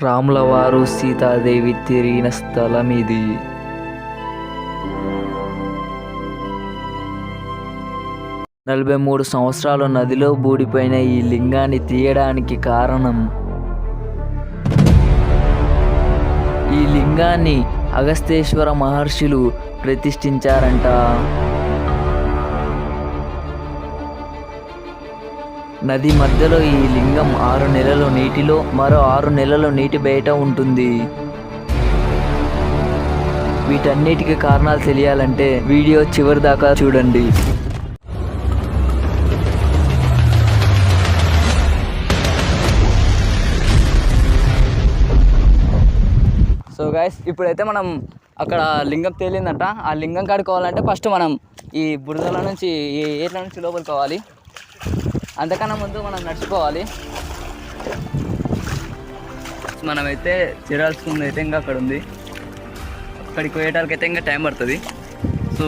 రాముల వారు సీతాదేవి తిరిగిన స్థలం ఇది నలభై మూడు సంవత్సరాలు నదిలో బూడిపోయిన ఈ లింగాన్ని తీయడానికి కారణం. ఈ లింగాన్ని అగస్తేశ్వర మహర్షులు ప్రతిష్ఠించారంట. నది మధ్యలో ఈ లింగం ఆరు నెలలు నీటిలో మరో ఆరు నెలలు నీటి బయట ఉంటుంది. వీటన్నిటికీ కారణాలు తెలియాలంటే వీడియో చివరి దాకా చూడండి. సో గైస్ ఇప్పుడైతే మనం అక్కడ లింగం తేలిందంట. ఆ లింగం కాడుకోవాలంటే ఫస్ట్ మనం ఈ బురదల నుంచి ఈ ఏట్ల నుంచి లోపలికి పోవాలి. అంతకన్నా ముందు మనం నడుచుకోవాలి. మనమైతే చేరాల్సింది అయితే ఇంకా అక్కడ ఉంది. అక్కడికి పోయేటానికి అయితే ఇంకా టైం పడుతుంది. సో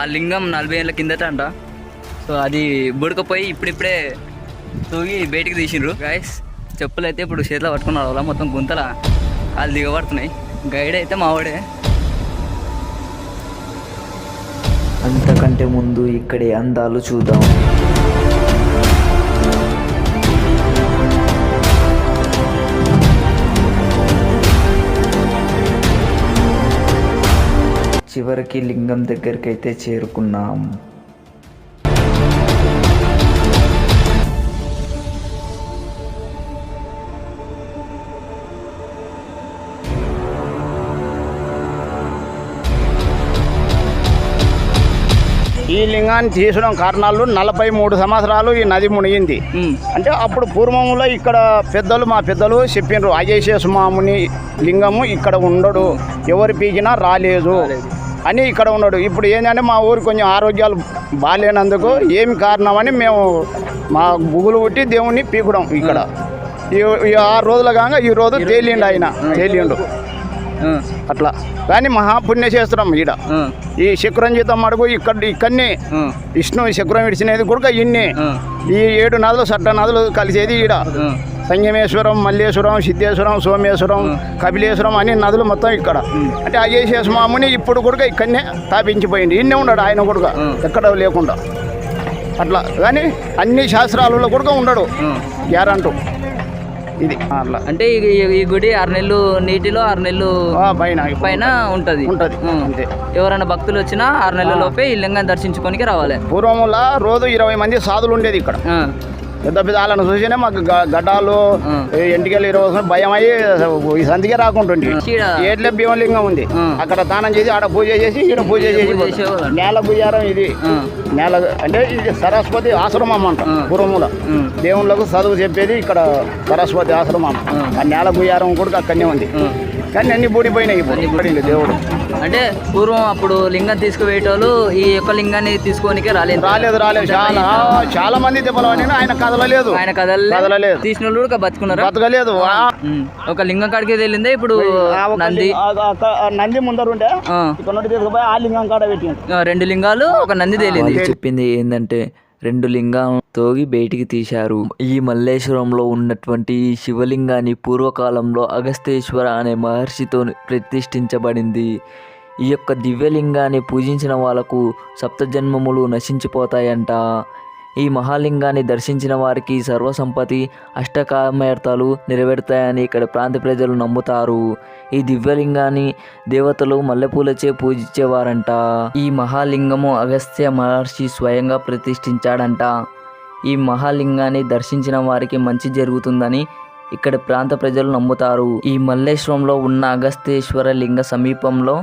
ఆ లింగం నలభై ఏళ్ళ కిందట అంట. సో అది బుడకపోయి ఇప్పుడిప్పుడే తూగి బయటికి తీసిండ్రు. గాయస్ చెప్పులు అయితే ఇప్పుడు చేతిలో పట్టుకున్నారు. అలా మొత్తం గుంతల వాళ్ళు దిగబడుతున్నాయి. గైడ్ అయితే మావాడే అంతకంటే ముందు ఇక్కడే అందాలు చూద్దాం. చివరికి లింగం దగ్గరికి అయితే చేరుకున్నాం. ఈ లింగాన్ని తీసడం కారణాలు నలభై మూడు సంవత్సరాలు ఈ నది మునిగింది. అంటే అప్పుడు పూర్వములో ఇక్కడ పెద్దలు మా పెద్దలు చెప్పిండ్రు అజయశేష మాముని లింగము ఇక్కడ ఉండడు ఎవరు పీకినా రాలేదు. అని ఇక్కడ ఉన్నాడు. ఇప్పుడు ఏంటంటే మా ఊరు కొంచెం ఆరోగ్యాలు బాగాలేనందుకు ఏమి కారణమని మేము మా గుగులు పుట్టి దేవుణ్ణి పీకుడం ఇక్కడ. ఈ- ఈ ఆరు రోజుల కాగా ఈ రోజు తేలిండు ఆయన తేలిండు. అట్లా. కానీ మహాపుణ్య చేస్తున్నాం ఈడ. ఈ శుక్రంజితం అడుగు ఇక్కడ ఇక్కడనే విష్ణు శుక్రం విడిచినది కూడా ఇన్ని. ఈ ఏడు నదులు సట్ట నదులు కలిసేది ఈడ. సంగమేశ్వరం మల్లేశ్వరం సిద్ధేశ్వరం సోమేశ్వరం కపిలేశ్వరం అన్ని నదులు మొత్తం ఇక్కడ. అంటే అజయశేష మాముని ఇప్పుడు కూడా ఇక్కడనే తాపించిపోయింది ఇన్నే ఉన్నాడు ఆయన కూడా. ఎక్కడ లేకుండా. అట్లా. కానీ అన్ని శాస్త్రాలలో కూడా ఉండడు. గ్యారంటూ. ఇది. అట్లా. అంటే ఈ- గుడి ఆరు నెలలు నీటిలో ఆరు నెలలు పైన పైన ఉంటది. ఉంటది. అంతే. ఎవరైనా భక్తులు వచ్చినా ఆరు నెలల లోపే ఈ లింగాన్ని దర్శించుకోనికి రావాలి. పూర్వములా రోజు ఇరవై మంది సాధులు ఉండేది ఇక్కడ. పెద్ద పెద్ద వాళ్ళని చూసినే మాకు గడ్డాలు. ఎంటికలు ఇరవై భయం అయ్యి ఈ సంధికే రాకుంటుండే చీడ. ఏట్లే భీమలింగం ఉంది. అక్కడ దానం చేసి ఆడ పూజ చేసి ఈడ పూజ చేసి. నేల గుయ్యారం ఇది. నేల అంటే ఇది సరస్వతి ఆశ్రమం అంట. పూర్వముల దేవుళ్ళకు చదువు చెప్పేది ఇక్కడ సరస్వతి ఆశ్రమం. ఆ. నేల గుయ్యారం కూడా అక్కడనే ఉంది. కానీ అన్ని బూడిపోయినాయి ఇప్పుడు. పడింది దేవుడు. అంటే పూర్వం అప్పుడు లింగం తీసుకుపోయేటోళ్ళు ఈ యొక్క లింగాన్ని తీసుకోనికే రాలేదు. రాలేదు రాలేదు. చాలా చాలా మంది దెబ్బలు ఆయన కదలలేదు. ఆయన కదలలే. కదలలేదు. తీసిన వాళ్ళు కూడా బతుకున్నారా? బతకలేదు. ఒక లింగం కాడికి వెళ్ళిందే ఇప్పుడు నంది? నంది ముందర ఉండే ఆ, ఇక్కడ నుండి తీసుకుపోయి ఆ లింగం కాడ పెట్టిండు. ఆ, రెండు లింగాలు ఒక నంది తేలింది. చెప్పింది ఏంటంటే రెండు లింగాలను తోగి బయటికి తీశారు. ఈ మల్లేశ్వరంలో ఉన్నటువంటి ఈ శివలింగాన్ని పూర్వకాలంలో అగస్తేశ్వర అనే మహర్షితో ప్రతిష్ఠించబడింది. ఈ యొక్క దివ్యలింగాన్ని పూజించిన వాళ్ళకు సప్తజన్మములు నశించిపోతాయంట. ఈ మహాలింగాన్ని దర్శించిన వారికి సర్వసంపతి అష్టకామ్యార్థాలు నెరవేరుతాయని ఇక్కడ ప్రాంత ప్రజలు నమ్ముతారు. ఈ దివ్యలింగాన్ని దేవతలు మల్లెపూలచే పూజించేవారంట. ఈ మహాలింగము అగస్త్య మహర్షి స్వయంగా ప్రతిష్ఠించాడంట. ఈ మహాలింగాన్ని దర్శించిన వారికి మంచి జరుగుతుందని ఇక్కడ ప్రాంత ప్రజలు నమ్ముతారు. ఈ మల్లేశ్వరంలో ఉన్న అగస్తేశ్వర లింగ సమీపంలో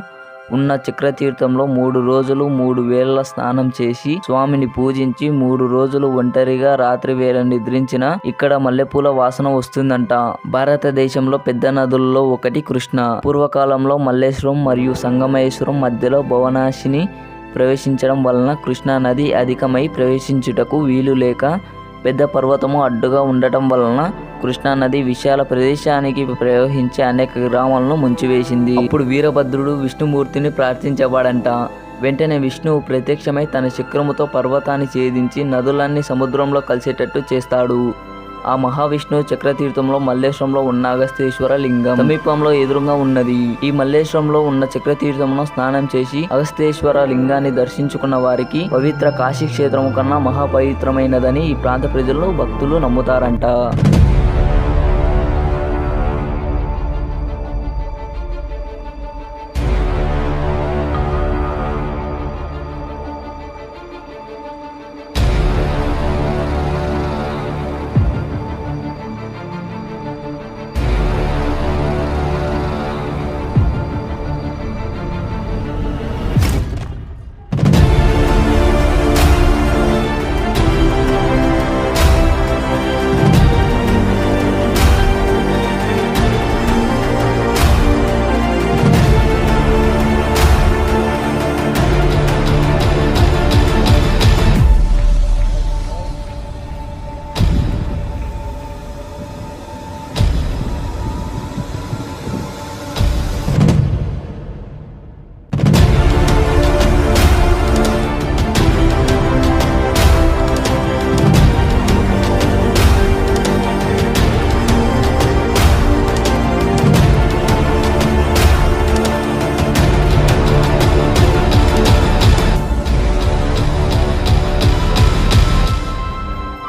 ఉన్న చక్రతీర్థంలో మూడు రోజులు మూడు వేళ స్నానం చేసి స్వామిని పూజించి మూడు రోజులు ఒంటరిగా రాత్రి వేళ నిద్రించిన ఇక్కడ మల్లెపూల వాసన వస్తుందంట. భారతదేశంలో పెద్ద నదుల్లో ఒకటి కృష్ణ. పూర్వకాలంలో మల్లేశ్వరం మరియు సంగమేశ్వరం మధ్యలో భవనాశిని ప్రవేశించడం వలన కృష్ణా నది అధికమై ప్రవేశించుటకు వీలు లేక పెద్ద పర్వతము అడ్డుగా ఉండటం వలన కృష్ణా నది విశాల ప్రదేశానికి ప్రవహించే అనేక గ్రామాలను ముంచివేసింది. అప్పుడు వీరభద్రుడు విష్ణుమూర్తిని ప్రార్థించేవాడంట. వెంటనే విష్ణువు ప్రత్యక్షమై తన చక్రముతో పర్వతాన్ని ఛేదించి నదులన్నీ సముద్రంలో కలిసేటట్టు చేస్తాడు. ఆ మహావిష్ణువు చక్రతీర్థంలో మల్లేశ్వరంలో ఉన్న అగస్తేశ్వర లింగం సమీపంలో ఎదురుగా ఉన్నది. ఈ మల్లేశ్వరంలో ఉన్న చక్రతీర్థంలో స్నానం చేసి అగస్తేశ్వర లింగాన్ని దర్శించుకున్న వారికి పవిత్ర కాశీ క్షేత్రం కన్నా మహాపవిత్రమైనదని ఈ ప్రాంత ప్రజలు భక్తులు నమ్ముతారంట.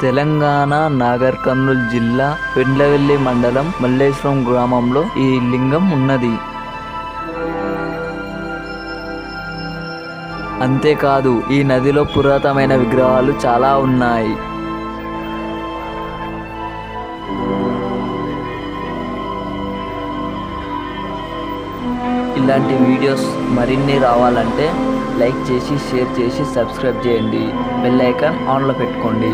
తెలంగాణ నాగర్ కర్నూలు జిల్లా పెండ్లవెల్లి మండలం మల్లేశ్వరం గ్రామంలో ఈ లింగం ఉన్నది. అంతేకాదు ఈ నదిలో పురాతనమైన విగ్రహాలు చాలా ఉన్నాయి. ఇలాంటి వీడియోస్ మరిన్ని రావాలంటే లైక్ చేసి షేర్ చేసి సబ్స్క్రైబ్ చేయండి. బెల్ ఐకాన్ ఆన్లో పెట్టుకోండి.